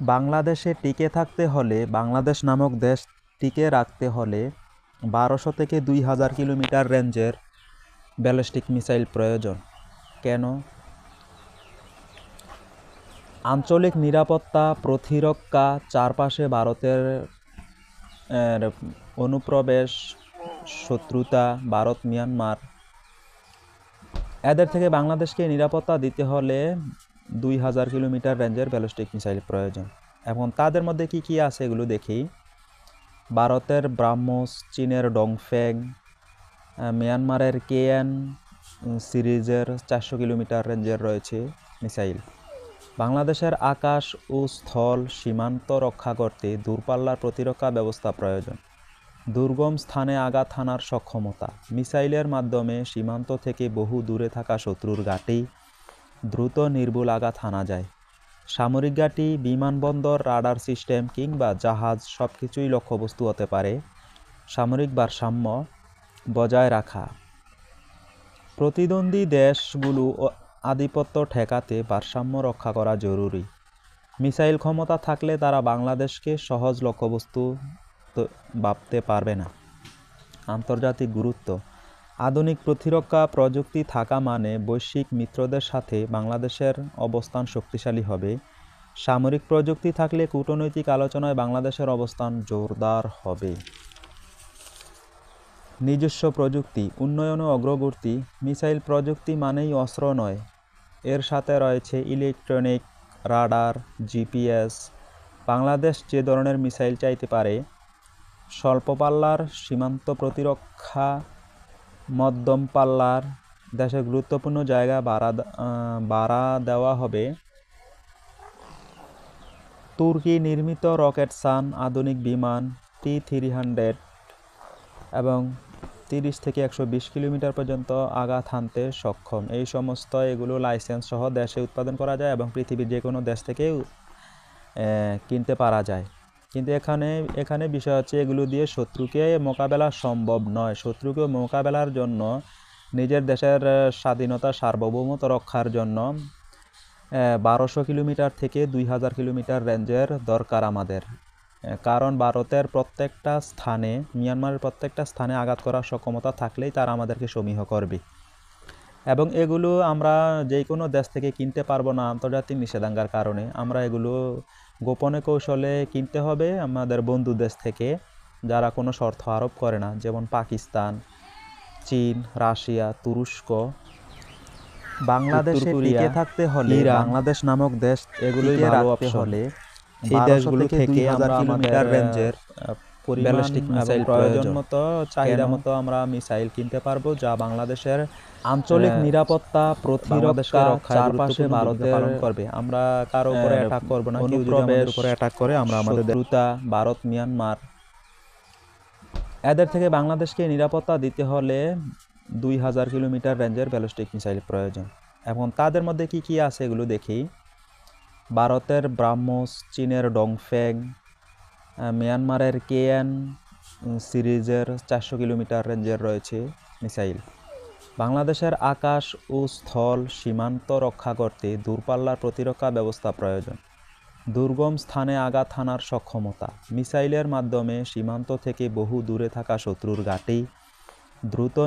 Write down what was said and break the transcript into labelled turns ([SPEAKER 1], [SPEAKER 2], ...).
[SPEAKER 1] বাংলাদেশে টিকে থাকতে হলে, বাংলাদেশ নামক দেশ টিকে রাখতে হলে বারোশো থেকে দুই হাজার কিলোমিটার রেঞ্জের ব্যালিস্টিক মিসাইল প্রয়োজন। কেন? আঞ্চলিক নিরাপত্তা প্রতিরক্ষা চারপাশে ভারতের অনুপ্রবেশ শত্রুতা, ভারত, মিয়ানমার। এদের থেকে বাংলাদেশকে নিরাপত্তা দিতে হলে দুই হাজার কিলোমিটার রেঞ্জের ব্যালিস্টিক মিসাইল প্রয়োজন। এবং তাদের মধ্যে কি কি আছে এগুলো দেখি। ভারতের ব্রাহ্মস চীনের ডংফেং আহ, মিয়ানমারের কেএন সিরিজের চারশো কিলোমিটার রেঞ্জের রয়েছে মিসাইল বাংলাদেশের আকাশ ও স্থল সীমান্ত রক্ষা করতে দূরপাল্লার প্রতিরক্ষা ব্যবস্থা প্রয়োজন। দুর্গম স্থানে আঘাত হানার সক্ষমতা। মিসাইলের মাধ্যমে সীমান্ত থেকে বহু দূরে থাকা শত্রুর ঘাঁটি দ্রুত নির্ভুল আঘাত হানা যায়। সামরিক ঘাঁটি, বিমানবন্দর, রাডার সিস্টেম কিংবা জাহাজ সব কিছুই লক্ষ্যবস্তু হতে পারে। সামরিক ভারসাম্য বজায় রাখা। প্রতিদ্বন্দ্বী দেশগুলো আধিপত্য ঠেকাতে ভারসাম্য রক্ষা করা জরুরি। মিসাইল ক্ষমতা থাকলে তারা বাংলাদেশকে সহজ লক্ষ্যবস্তু ভাবতে পারবে না। আন্তর্জাতিক গুরুত্ব আধুনিক প্রতিরক্ষা প্রযুক্তি থাকা মানে বৈশ্বিক মিত্রদের সাথে বাংলাদেশের অবস্থান শক্তিশালী হবে। সামরিক প্রযুক্তি থাকলে কূটনৈতিক আলোচনায় বাংলাদেশের অবস্থান জোরদার হবে। নিজস্ব প্রযুক্তি, উন্নয়ন অগ্রগতি, মিসাইল প্রযুক্তি মানেই অস্ত্র নয়। এর সাথে রয়েছে ইলেকট্রনিক, রাডার, জিপিএস। বাংলাদেশ যে ধরনের মিসাইল চাইতে পারে, স্বল্পপাল্লার সীমান্ত প্রতিরক্ষা মধ্যম পাল্লার দেশের গুরুত্বপূর্ণ জায়গা বাড়া বাড়া দেওয়া হবে। তুর্কি নির্মিত রকেট সান আধুনিক বিমান টি থ্রি হান্ড্রেড এবং তিরিশ থেকে একশো বিশ কিলোমিটার পর্যন্ত আঘাত হানতে সক্ষম। এই সমস্ত এগুলো লাইসেন্স সহ দেশে উৎপাদন করা যায় এবং পৃথিবীর যে কোনো দেশ থেকে কিনতে পারা যায়। কিন্তু এখানে এখানে বিষয় হচ্ছে এগুলো দিয়ে শত্রুকে মোকাবেলা সম্ভব নয়। শত্রুকে মোকাবেলার জন্য নিজের দেশের স্বাধীনতা সার্বভৌমত্ব রক্ষার জন্য বারোশো কিলোমিটার থেকে দুই হাজার কিলোমিটার রেঞ্জের দরকার আমাদের। কারণ ভারতের প্রত্যেকটা স্থানে, মিয়ানমারের প্রত্যেকটা স্থানে আঘাত করার সক্ষমতা থাকলেই তারা আমাদেরকে সমীহ করবে। এবং এগুলো আমরা যে কোনো দেশ থেকে কিনতে পারব না আন্তর্জাতিক নিষেধাজ্ঞার কারণে। আমরা এগুলো গোপনে কৌশলে কিনতে হবে আমাদের বন্ধু দেশ থেকে যারা কোনো শর্ত আরোপ করে না যেমন পাকিস্তান চীন রাশিয়া তুরস্ক। বাংলাদেশে টিকে থাকতে হলে বাংলাদেশ নামক দেশ
[SPEAKER 2] এগুলোই ভালো
[SPEAKER 1] হলে
[SPEAKER 2] এই দেশগুলো
[SPEAKER 1] থেকে
[SPEAKER 2] থেকে
[SPEAKER 1] 2000
[SPEAKER 2] আমরা আমাদের,
[SPEAKER 1] রেঞ্জের ব্যালিস্টিক মিসাইল
[SPEAKER 2] প্রয়োজন
[SPEAKER 1] মতো চাহিদা মতো আমরা মিসাইল কিনতে পারব যা বাংলাদেশের আঞ্চলিক নিরাপত্তা প্রতিরক্ষা চারপাশে ভারতের
[SPEAKER 2] পালন
[SPEAKER 1] করবে। আমরা কারও উপরে অ্যাটাক করব না কেউ যদি আমাদের উপরে অ্যাটাক করে আমরা আমাদের ভারত মিয়ানমার এদের থেকে বাংলাদেশকে নিরাপত্তা দিতে হলে দুই হাজার কিলোমিটার রেঞ্জের ব্যালিস্টিক মিসাইল প্রয়োজন। এবং তাদের মধ্যে কি কি আছে এগুলো দেখি। ভারতের ব্রাহ্মস চীনের ডংফেং মিয়ানমারের কেএন সিরিজের চারশো কিলোমিটার রেঞ্জের রয়েছে মিসাইল। বাংলাদেশের আকাশ ও স্থল সীমান্ত রক্ষা করতে দূরপাল্লার প্রতিরক্ষা ব্যবস্থা প্রয়োজন। দুর্গম স্থানে আঘাত হানার সক্ষমতা। মিসাইলের মাধ্যমে সীমান্ত থেকে বহু দূরে থাকা শত্রুর ঘাঁটি দ্রুত